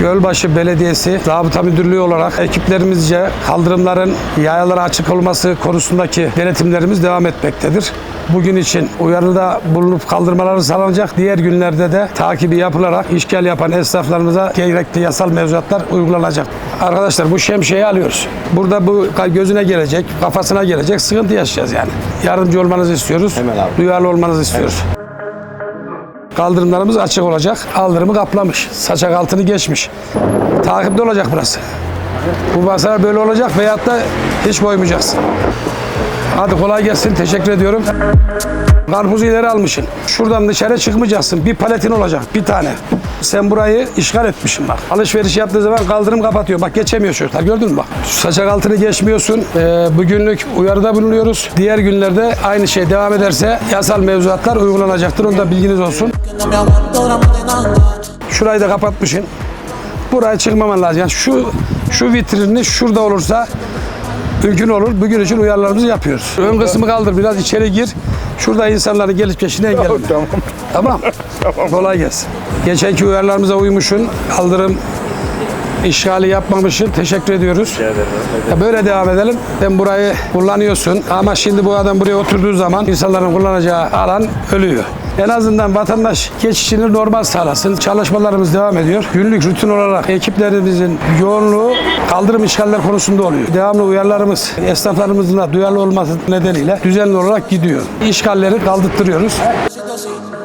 Gölbaşı Belediyesi Zabıta Müdürlüğü olarak ekiplerimizce kaldırımların yayalara açık olması konusundaki denetimlerimiz devam etmektedir. Bugün için uyarıda bulunup kaldırmaları sağlanacak. Diğer günlerde de takibi yapılarak işgal yapan esnaflarımıza gerekli yasal mevzuatlar uygulanacak. Arkadaşlar bu şemsiyeyi alıyoruz. Burada bu gözüne gelecek, kafasına gelecek sıkıntı yaşayacağız yani. Yardımcı olmanızı istiyoruz. Hemen abi. Duyarlı olmanızı istiyoruz. Kaldırımlarımız açık olacak. Kaldırımı kaplamış. Saçak altını geçmiş. Takipte olacak burası. Bu basar böyle olacak veyahut da hiç koymayacaksın. Hadi kolay gelsin. Teşekkür ediyorum. Karpuzu ileri almışsın. Şuradan dışarı çıkmayacaksın. Bir paletin olacak. Bir tane. Sen burayı işgal etmişsin bak. Alışveriş yaptığı zaman kaldırım kapatıyor. Bak geçemiyor çocuklar. Gördün mü bak. Saçak altını geçmiyorsun. Ee, bugünlük uyarıda bulunuyoruz. Diğer günlerde aynı şey devam ederse yasal mevzuatlar uygulanacaktır. Onu da bilginiz olsun. Şurayı da kapatmışsın. Buraya çıkmaman lazım. Yani şu şu vitrinini şurada olursa mümkün olur. Bugün için uyarılarımızı yapıyoruz. Ön kısmı kaldır biraz içeri gir. Şurada insanların gelip geçini engelleme. Tamam. Tamam. Kolay gelsin. Geçenki uyarılarımıza uymuşsun. Kaldırım işgali yapmamışsın. Teşekkür ediyoruz. Ya böyle devam edelim. Sen burayı kullanıyorsun ama şimdi bu adam buraya oturduğu zaman insanların kullanacağı alan ölüyor. En azından vatandaş geçişini normal sağlasın. Çalışmalarımız devam ediyor. Günlük rutin olarak ekiplerimizin yoğunluğu kaldırım işgaller konusunda oluyor. Devamlı uyarılarımız esnaflarımızın da duyarlı olması nedeniyle düzenli olarak gidiyor. İşgalleri así.